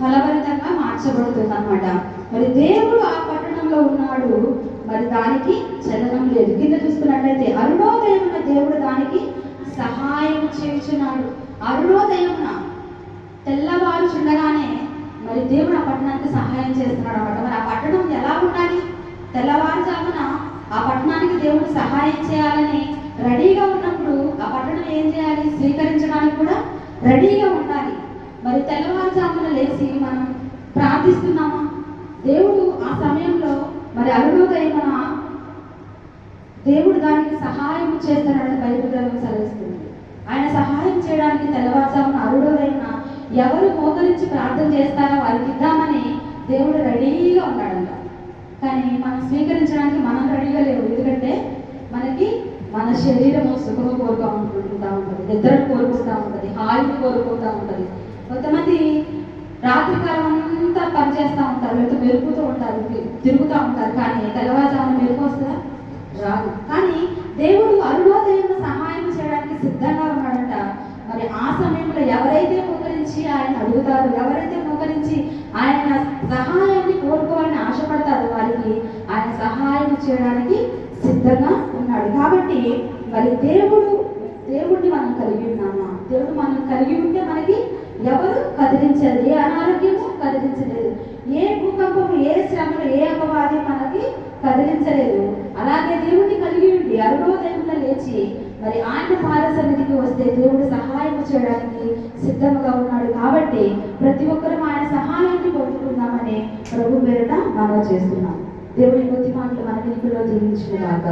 ఫలభరితంగా మార్చబడుతుంది అనమాట మరి దేవుడు ఆ పట్టణంలో ఉన్నాడు. మరి దానికి చలనం లేదు. కింద చూసుకున్నట్లయితే అరుణోదయమున దేవుడు దానికి సహాయం చేయుచున్నాడు. అరుణోదయమున తెల్లవారుచుండగానే మరి దేవుడు ఆ పట్టణానికి సహాయం చేస్తున్నాడు అనమాట మరి ఆ పట్టణం ఎలా ఉండాలి? తెల్లవారుజామున ఆ పట్టణానికి దేవుడు సహాయం చేయాలని రెడీగా ఉన్నప్పుడు ఆ పట్టణం ఏం చేయాలి? స్వీకరించడానికి కూడా రెడీగా ఉండాలి. మరి తెల్లవారుజామున లేచి మనం ప్రార్థిస్తున్నామా? దేవుడు ఆ సమయంలో మరి అరుణోదయమున దేవుడు దానికి సహాయం చేస్తాడని బైబిల్ గ్రంథం సెలవిస్తుంది. ఆయన సహాయం చేయడానికి తెల్లవారుజామున అరుడోదైన ఎవరు మోకరించి ప్రార్థన చేస్తారో వారికి ఇద్దామని దేవుడు రెడీగా ఉన్నాడంట. కానీ మనం స్వీకరించడానికి మనం రెడీగా లేవు. ఎందుకంటే మనకి మన శరీరము సుఖము కోరుకుంటూ ఉంటుంది నిద్రను కోరుకుంటూ ఉంటుంది హాయిని కోరుకుంటూ ఉంటుంది. కొంతమంది రాత్రికాలం అంతా పనిచేస్తూ ఉంటారు లేకపోతే మెరుపుతూ ఉంటారు తిరుగుతూ ఉంటారు కానీ తెల్లవారుజామున మెరుపు వస్తుందా? రాదు. కానీ దేవుడు అరుణోదయంలో సహాయం చేయడానికి సిద్ధంగా ఉన్నాడంట. మరి ఆ సమయంలో ఎవరైతే మోకరించి ఆయన అడుగుతారో ఎవరైతే మోకరించి ఆయన సహాయాన్ని కోరుకోవాలని ఆశపడతారో వారికి ఆయన సహాయం చేయడానికి సిద్ధంగా ఉన్నాడు. కాబట్టి మరి దేవుడు దేవుడిని మనం కలిగి ఉన్నామా? దేవుడు మనం కలిగి ఉంటే మనకి కదిలించలేదు ఏ అనారోగ్యము కదిలించలేదు. ఏ భూకంపము ఏ శ్రమలు ఏ అపవాది మనకి కదిలించలేదు. అలాగే దేవుడిని కలిగి ఉండి అరుణోదయంలో లేచి మరి ఆయన పాదసన్నిధికి వస్తే దేవుడు సహాయం చేయడానికి సిద్ధంగా ఉన్నాడు కాబట్టి ప్రతి ఒక్కరూ ఆయన సహాయాన్ని పొందుకుందామని ప్రభు పేరుట మనం చేస్తున్నాం. దేవుడి కొద్ది మాటలు మన వెనుకలో దీవించుగాక